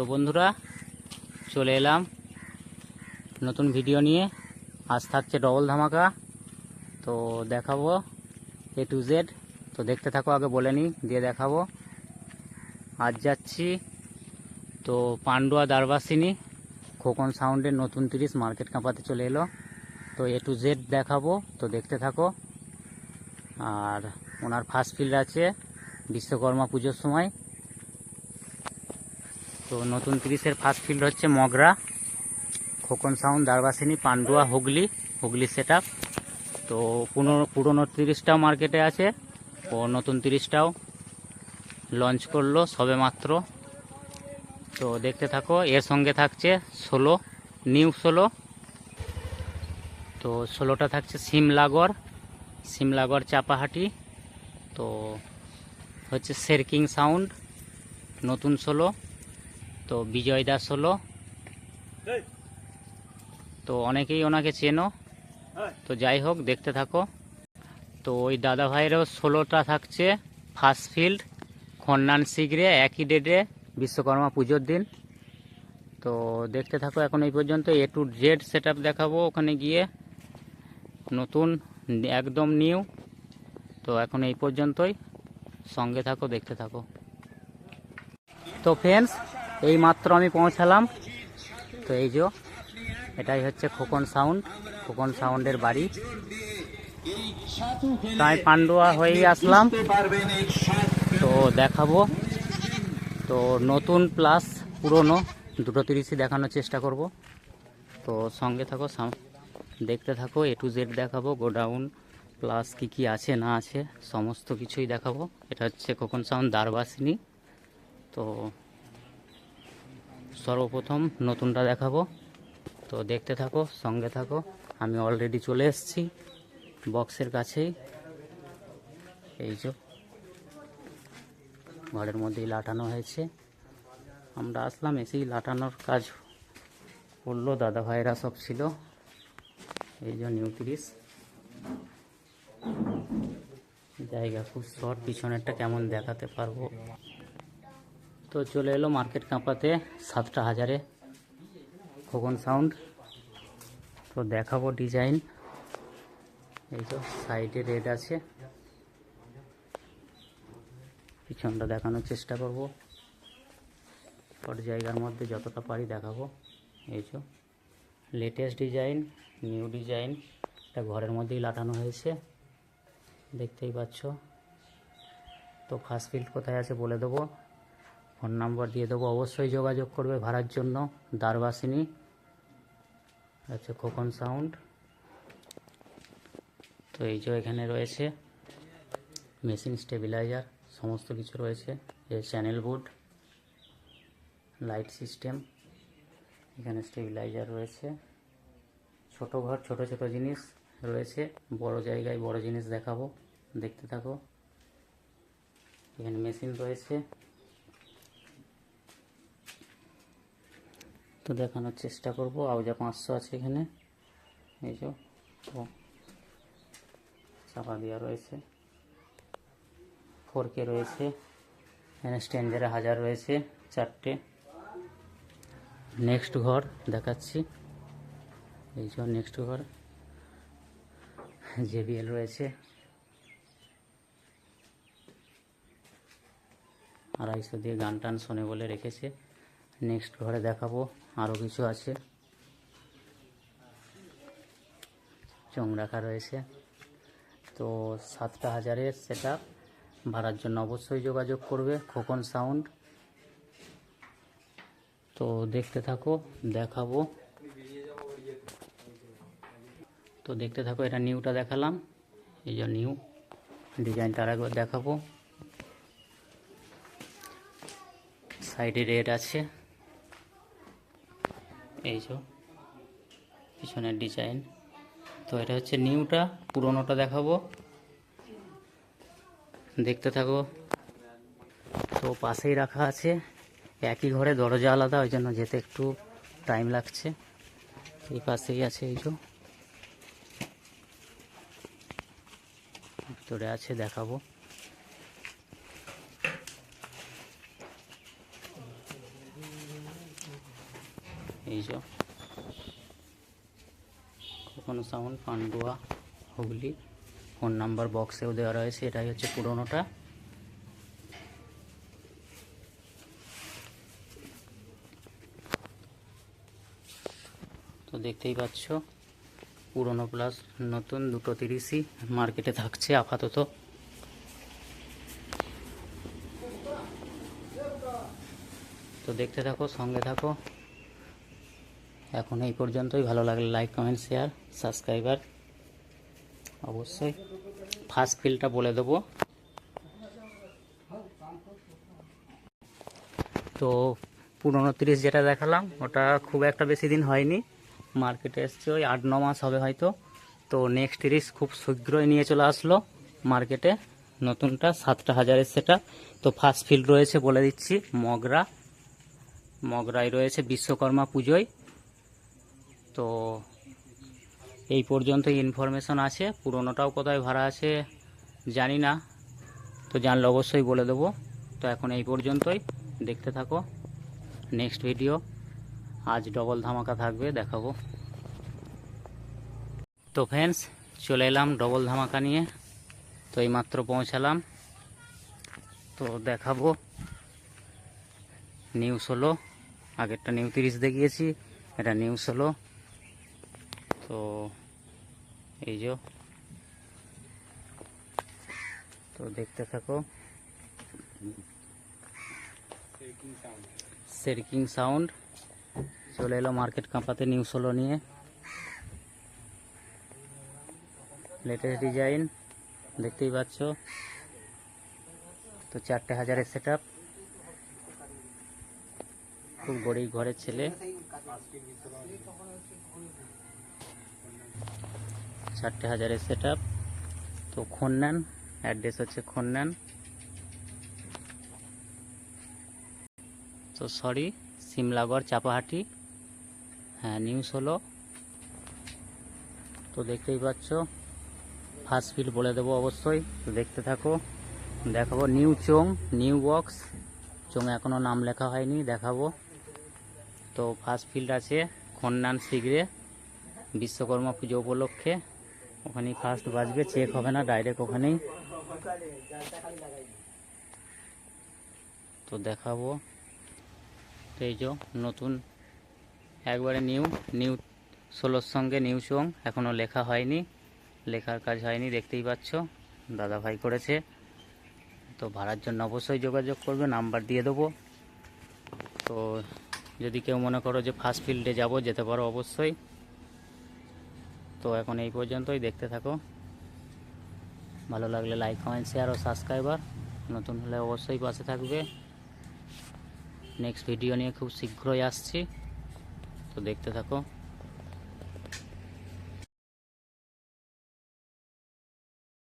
তো বন্ধুরা, চলে এলাম নতুন ভিডিও নিয়ে। আজ থাকছে ডবল ধামাকা। তো দেখাবো এ টু জেড তো দেখতে থাকো, আগে বলে নিই, দিয়ে দেখাবো। আজ যাচ্ছি তো পান্ডুয়া দারবাসিনী খোকন সাউন্ডের নতুন তিরিশ মার্কেট কাঁপাতে চলে এলো। তো এ টু জেড দেখাবো, তো দেখতে থাকো। আর ওনার ফার্স্ট ফিল্ড আছে, বিশ্বকর্মা পুজোর সময়। তো নতুন তিরিশের ফার্স্ট ফিল্ড হচ্ছে মগরা, খোকন সাউন্ড, দারবাসিনী, পান্ডুয়া, হুগলি হুগলি সেট তো পুরনো পুরনো তিরিশটাও মার্কেটে আছে, ও নতুন তিরিশটাও লঞ্চ করল সবে মাত্র। তো দেখতে থাকো, এর সঙ্গে থাকছে ষোলো নিউ ষোলো। তো ষোলোটা থাকছে সিমলাগড় সিমলাগড় চাপাহাটি। তো হচ্ছে সেরকিং সাউন্ড নতুন ষোলো। তো বিজয় দাস হলো। তো অনেকেই ওনাকে চেনো। তো যাই হোক দেখতে থাকো। তো ওই দাদা ভাইয়েরও ষোলোটা থাকছে ফার্স্ট ফিল্ড খন্নান শিগরে একই ডেটে বিশ্বকর্মা পুজোর দিন। তো দেখতে থাকো এখন এই পর্যন্ত এ টু জেড সেট দেখাবো ওখানে গিয়ে। নতুন একদম নিউ তো এখন এই পর্যন্তই। সঙ্গে থাকো দেখতে থাকো। তো ফ্রেন্ডস এই মাত্র আমি পৌঁছালাম। তো এই যে, এটাই হচ্ছে খোকন সাউন্ড খোকন সাউন্ডের বাড়ি। তাই পান্ডুয়া হয়েই আসলাম। তো দেখাবো। তো নতুন প্লাস পুরনো, দুটো তিরিশই দেখানোর চেষ্টা করব। তো সঙ্গে থাকো দেখতে থাকো এ টু জেড দেখাবো, গোডাউন প্লাস কি কি আছে, না আছে, সমস্ত কিছুই দেখাবো। এটা হচ্ছে খোকন সাউন্ড দারবাসিনী। তো সর্বপ্রথম নতুনটা দেখাবো। তো দেখতে থাকো, সঙ্গে থাকো, আমি অলরেডি চলে এসেছি বক্সের কাছেই। এই যে, ঘরের মধ্যেই লাটানো হয়েছে। আমরা আসলাম, এসেই লাটানোর কাজ করল, দাদা সব ছিল। এই যে নিউ তিরিশ জায়গা খুব শর্ট পিছনেরটা কেমন দেখাতে পারব? তো চলে এলো মার্কেট কাঁপাতে সাতটা হাজারে খোকন সাউন্ড। তো দেখাবো ডিজাইন। এই তো সাইডে রেড আছে। পিছনটা দেখানোর চেষ্টা করব। শর্ট জায়গার মধ্যে যতটা পারি দেখাবো। এই তো লেটেস্ট ডিজাইন, নিউ ডিজাইন। এটা ঘরের মধ্যেই লাটানো হয়েছে। দেখতেই পাচ্ছ। তো ফার্স্ট ফিল্ড কোথায় আছে বলে দেবো। ফোন নাম্বার দিয়ে দেবো। অবশ্যই যোগাযোগ করবে ভাড়ার জন্য। দারবাসিনী আচ্ছা খোকন সাউন্ড। তো এই যে এখানে রয়েছে মেশিন স্টেবিলাইজার, সমস্ত কিছু রয়েছে। এই চ্যানেল বোর্ড, লাইট সিস্টেম, এখানে স্টেবিলাইজার রয়েছে। ছোট ঘর, ছোট ছোট জিনিস রয়েছে। বড় জায়গায় বড় জিনিস দেখাবো, দেখতে থাকো। এখানে মেশিন রয়েছে। তো দেখানোর চেষ্টা করব। আউজা পাঁচশো আছে এখানে। এই যে চাপা দেওয়া রয়েছে। ফোর কে রয়েছে। এখানে স্ট্যান্ডারে হাজার রয়েছে চারটে। নেক্সট ঘর দেখাচ্ছি। এই যে, নেক্সট ঘর। জেবিএল রয়েছে। আড়াইশো দিয়ে গান টান শোনে বলে রেখেছে। নেক্সট ঘরে দেখাবো। আরও কিছু আছে। চোং রাখা রয়েছে। তো সাতটা হাজারের সেটা ভাড়ার জন্য অবশ্যই যোগাযোগ করবে। খোকন সাউন্ড তো দেখতে থাকো, দেখাবো। তো দেখতে থাকো, এটা নিউটা দেখালাম। এই যে নিউ ডিজাইনটা আরেকবার দেখাবো। সাইডে রেড আছে। এই যে পিছনের ডিজাইন তো এটা হচ্ছে নিউটা পুরোনোটা দেখাবো। দেখতে থাকো। তো পাশেই রাখা আছে। একই ঘরে দরজা আলাদা, ওই জন্য যেতে একটু টাইম লাগছে। এই পাশেই আছে এই যে ভিতরে আছে, দেখাবো। এই যে, কখনো sound Pandua, Hooghly, phone number বক্সেও দেওয়া রয়েছে, এটাই হচ্ছে পুরোনোটা। তো দেখতেই পাচ্ছ, পুরনো প্লাস নতুন, দুটো তিরিশই, মার্কেটে থাকছে আপাতত। তো দেখতে থাকো, সঙ্গে থাকো। এখন এই পর্যন্তই। ভালো লাগলে লাইক কমেন্ট শেয়ার সাবস্ক্রাইবার অবশ্যই ফার্স্ট ফিলটা বলে দেবো। তো পুরোনো তিরিশ যেটা দেখালাম, ওটা খুব একটা বেশি দিন হয়নি। মার্কেটে এসছে ওই আট, ন মাস হবে হয়তো। তো নেক্সট তিরিশ খুব শীঘ্রই নিয়ে চলে আসলো মার্কেটে নতুনটা সাতটা হাজারের সেটা। তো ফার্স্ট ফিল্ড রয়েছে বলে দিচ্ছি, মগরা। মগরায় রয়েছে বিশ্বকর্মা পুজোয়। তো এই পর্যন্ত ইনফরমেশন আছে। পুরোনোটাও কোথায় ভাড়া আছে জানি না। তো জানলে অবশ্যই বলে দেবো। তো এখন এই পর্যন্তই। দেখতে থাকো। নেক্সট ভিডিও আজ ডবল ধামাকা থাকবে, দেখাবো। তো ফ্রেন্ডস চলে এলাম ডবল ধামাকা নিয়ে। তো এইমাত্র পৌঁছালাম। তো দেখাবো। নিউজ হলো। আগেরটা নিউ তিরিশ দেখিয়েছি, এটা নিউজ ষোলো তো এই যে। তো দেখতে থাকো। সেরকিং সাউন্ড চলে এলো মার্কেট কাঁপাতে নিউ ষোলো নিয়ে। লেটেস্ট ডিজাইন দেখতেই পাচ্ছ। তো চারটে হাজারের সেট খুব গরিব ঘরের ছেলে। চারটে হাজারের সেট তো খন্নান অ্যাড্রেস হচ্ছে খন্নান। তো সরি সিমলাগড়, চাপাহাটি। হ্যাঁ নিউজ হলো। তো দেখতেই পাচ্ছ ফার্স্ট ফিল্ড বলে দেবো অবশ্যই। তো দেখতে থাকো, দেখাবো নিউ চোং, নিউ বক্স। চোং এখনও নাম লেখা হয়নি, দেখাবো। তো ফার্স্ট ফিল্ড আছে খন্নান শিগরে বিশ্বকর্মা পুজো উপলক্ষে। ওখানেই ফার্স্ট বাজবে চেক হবে না ডাইরেক্ট ওখানেই। তো দেখাবো। এই যে নতুন, একবারে নিউ নিউ ষোলোর সঙ্গে নিউ চং এখনও লেখা হয়নি। লেখার কাজ হয়নি, দেখতেই পাচ্ছ, দাদা ভাই করেছে। তো ভাড়ার জন্য অবশ্যই যোগাযোগ করবে, নাম্বার দিয়ে দেবো। তো যদি কেউ মনে করো যে ফার্স্ট ফিল্ডে যাব, যেতে পারো অবশ্যই। তো এখন এই পর্যন্তই, দেখতে থাকো। ভালো লাগলে লাইক কমেন্ট শেয়ার ও সাবস্ক্রাইবার নতুন হলে অবশ্যই পাশে থাকবে। নেক্সট ভিডিও নিয়ে খুব শীঘ্রই আসছি। তো দেখতে থাকো।